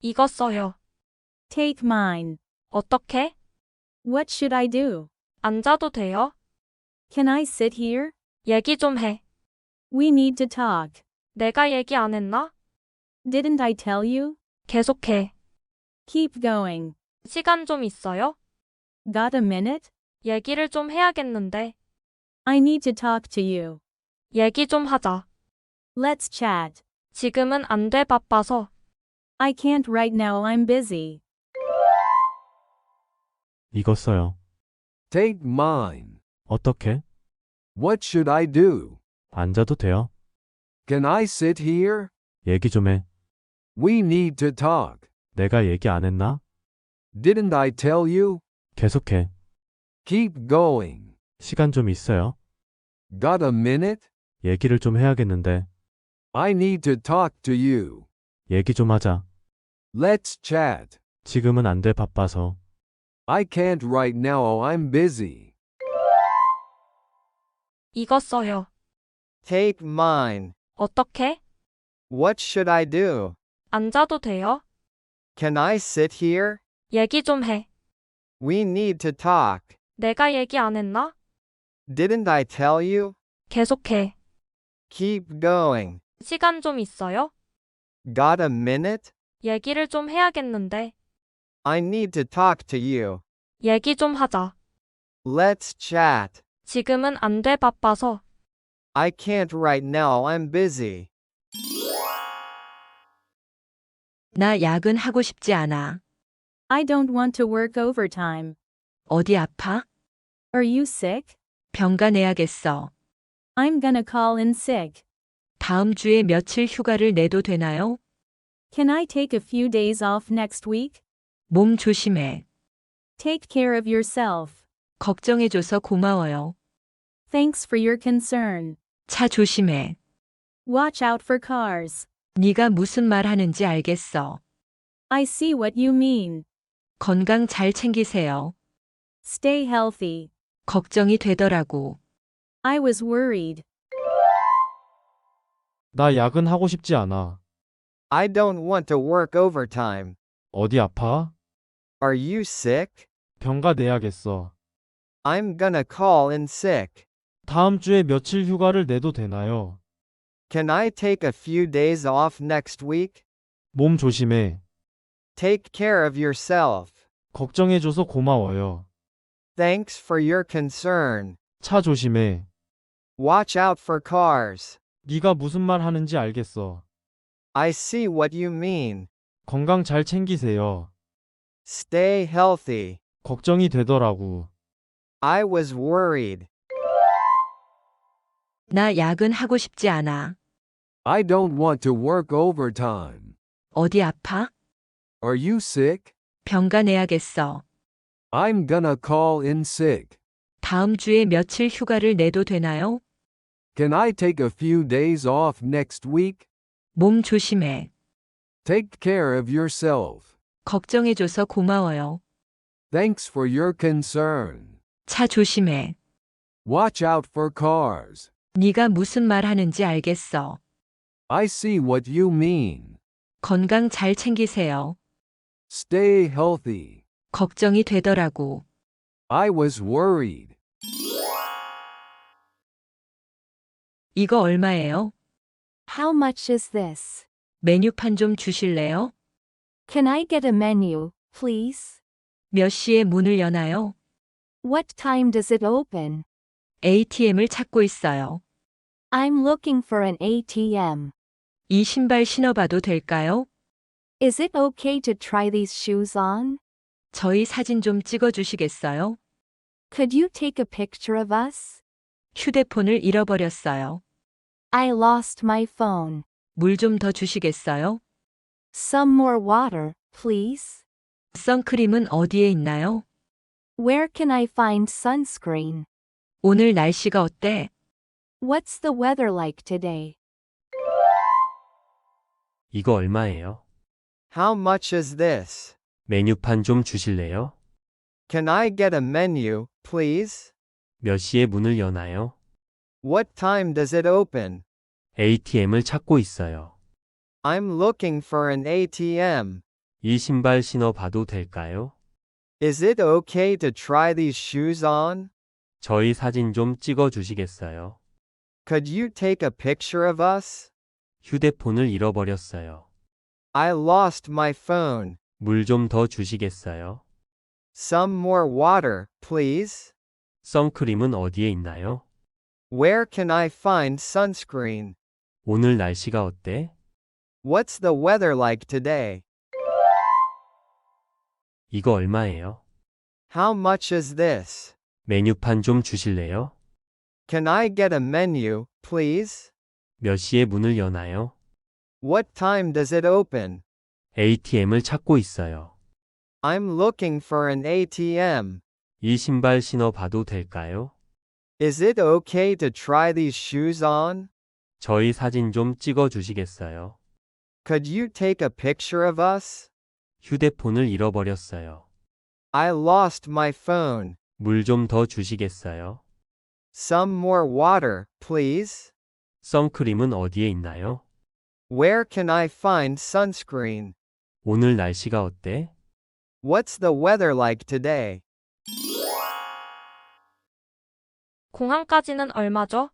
이거 써요. Take mine. 어떻게? What should I do? 앉아도 돼요? Can I sit here? 얘기 좀 해. We need to talk. 내가 얘기 안 했나? Didn't I tell you? 계속해. Keep going. 시간 좀 있어요? Got a minute? 얘기를 좀 해야겠는데. I need to talk to you. 얘기 좀 하자. Let's chat. 지금은 안 돼 바빠서. I can't right now, I'm busy. 이거 써요. Take mine. 어떻게? What should I do? 앉아도 돼요? Can I sit here? 얘기 좀 해. We need to talk. 내가 얘기 안 했나? Didn't I tell you? 계속해. Keep going. 시간 좀 있어요? Got a minute? 얘기를 좀 해야겠는데. I need to talk to you. 얘기 좀 하자. Let's chat. 지금은 안 돼 바빠서. I can't right now, I'm busy. 이거 써요. Take mine. 어떻게? What should I do? 앉아도 돼요? Can I sit here? 얘기 좀 해. We need to talk. 내가 얘기 안 했나? Didn't I tell you? 계속해. Keep going. 시간 좀 있어요? Got a minute? 얘기를 좀 해야겠는데. I need to talk to you. 얘기 좀 하자. Let's chat. 지금은 안 돼 바빠서. I can't right now, I'm busy. 나 야근하고 싶지 않아. I don't want to work overtime. 어디 아파? Are you sick? 병가 내야겠어. I'm gonna call in sick. 다음 주에 며칠 휴가를 내도 되나요? Can I take a few days off next week? 몸 조심해. Take care of yourself. 걱정해줘서 고마워요. Thanks for your concern. 차 조심해. Watch out for cars. 네가 무슨 말 하는지 알겠어. I see what you mean. 건강 잘 챙기세요. Stay healthy. 걱정이 되더라고. I was worried. 나 야근하고 싶지 않아. I don't want to work overtime. 어디 아파? Are you sick? 병가 내야겠어. I'm gonna call in sick. 다음 주에 며칠 휴가를 내도 되나요? Can I take a few days off next week? 몸 조심해. Take care of yourself. 걱정해줘서 고마워요. Thanks for your concern. 차 조심해. Watch out for cars. 네가 무슨 말 하는지 알겠어. I see what you mean. 건강 잘 챙기세요. Stay healthy. 걱정이 되더라고. I was worried. 나 야근하고 싶지 않아. I don't want to work overtime. 어디 아파? Are you sick? 병가 내야겠어. I'm gonna call in sick. 다음 주에 며칠 휴가를 내도 되나요? Can I take a few days off next week? 몸 조심해. Take care of yourself. 걱정해줘서 고마워요. Thanks for your concern. 차 조심해. Watch out for cars. 네가 무슨 말 하는지 알겠어. I see what you mean. 건강 잘 챙기세요. Stay healthy. 걱정이 되더라고. I was worried. 이거 얼마예요? How much is this? 메뉴판 좀 주실래요? Can I get a menu, please? 몇 시에 문을 여나요? What time does it open? ATM을 찾고 있어요. I'm looking for an ATM. 이 신발 신어봐도 될까요? Is it okay to try these shoes on? 저희 사진 좀 찍어 주시겠어요? Could you take a picture of us? 휴대폰을 잃어버렸어요. I lost my phone. 물 좀 더 주시겠어요? Some more water, please. 선크림은 어디에 있나요? Where can I find sunscreen? 오늘 날씨가 어때? What's the weather like today? 이거 얼마예요? How much is this? 메뉴판 좀 주실래요? Can I get a menu, please? 몇 시에 문을 여나요? What time does it open? ATM을 찾고 있어요. I'm looking for an ATM. 이 신발 신어봐도 될까요? Is it okay to try these shoes on? 저희 사진 좀 찍어 주시겠어요? Could you take a picture of us? 휴대폰을 잃어버렸어요. I lost my phone. 물 좀 더 주시겠어요? Some more water, please. 선크림은 어디에 있나요? Where can I find sunscreen? 오늘 날씨가 어때? What's the weather like today? 이거 얼마예요? How much is this? 메뉴판 좀 주실래요? Can I get a menu, please? 몇 시에 문을 여나요? What time does it open? ATM을 찾고 있어요. I'm looking for an ATM. 이 신발 신어봐도 될까요? Is it okay to try these shoes on? 저희 사진 좀 찍어 주시겠어요? Could you take a picture of us? 휴대폰을 잃어버렸어요. I lost my phone. 물 좀 더 주시겠어요? Some more water, please. 선크림은 어디에 있나요? Where can I find sunscreen? 오늘 날씨가 어때? What's the weather like today? 공항까지는 얼마죠?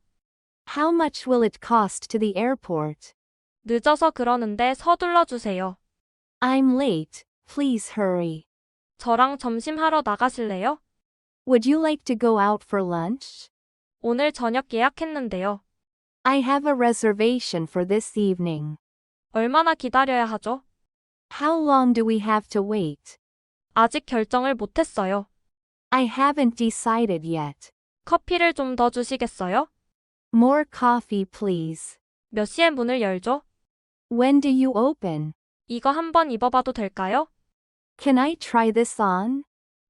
How much will it cost to the airport? 늦어서 그러는데 서둘러 주세요. I'm late. Please hurry. 저랑 점심하러 나가실래요? Would you like to go out for lunch? 오늘 저녁 예약했는데요. I have a reservation for this evening. 얼마나 기다려야 하죠? How long do we have to wait? 아직 결정을 못했어요. I haven't decided yet. 커피를 좀 더 주시겠어요? More coffee, please. 몇 시에 문을 열죠? When do you open? 이거 한번 입어봐도 될까요? Can I try this on?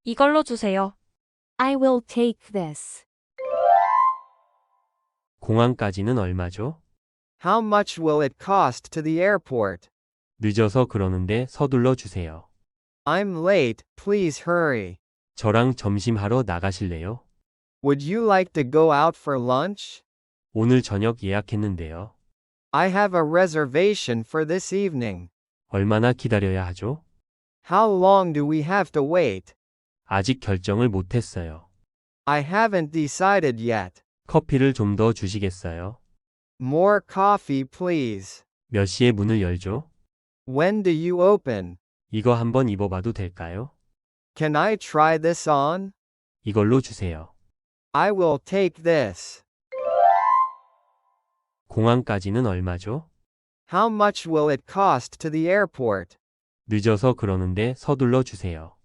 이걸로 주세요. I will take this. 공항까지는 얼마죠? How much will it cost to the airport? 늦어서 그러는데 서둘러 주세요. I'm late, please hurry. 저랑 점심하러 나가실래요? Would you like to go out for lunch? 오늘 저녁 예약했는데요. I have a reservation for this evening. 얼마나 기다려야 하죠? How long do we have to wait? 아직 결정을 못했어요. I haven't decided yet. 커피를 좀 더 주시겠어요? More coffee, please. 몇 시에 문을 열죠? When do you open? 이거 한번 입어봐도 될까요? Can I try this on? 이걸로 주세요. I will take this. 공항까지는 얼마죠? How much will it cost to the airport? 늦어서 그러는데 서둘러 주세요.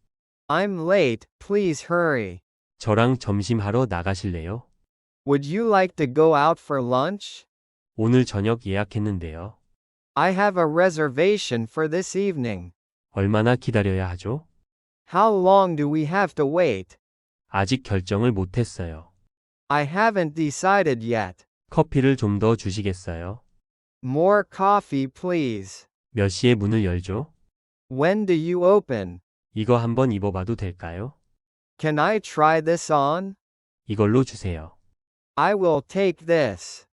I'm late, please hurry. 저랑 점심하러 나가실래요? Would you like to go out for lunch? 오늘 저녁 예약했는데요. I have a reservation for this evening. 얼마나 기다려야 하죠? How long do we have to wait? 아직 결정을 못했어요. I haven't decided yet. 커피를 좀 더 주시겠어요? More coffee, please. 몇 시에 문을 열죠? When do you open? 이거 한번 입어봐도 될까요? Can I try this on? 이걸로 주세요. I will take this.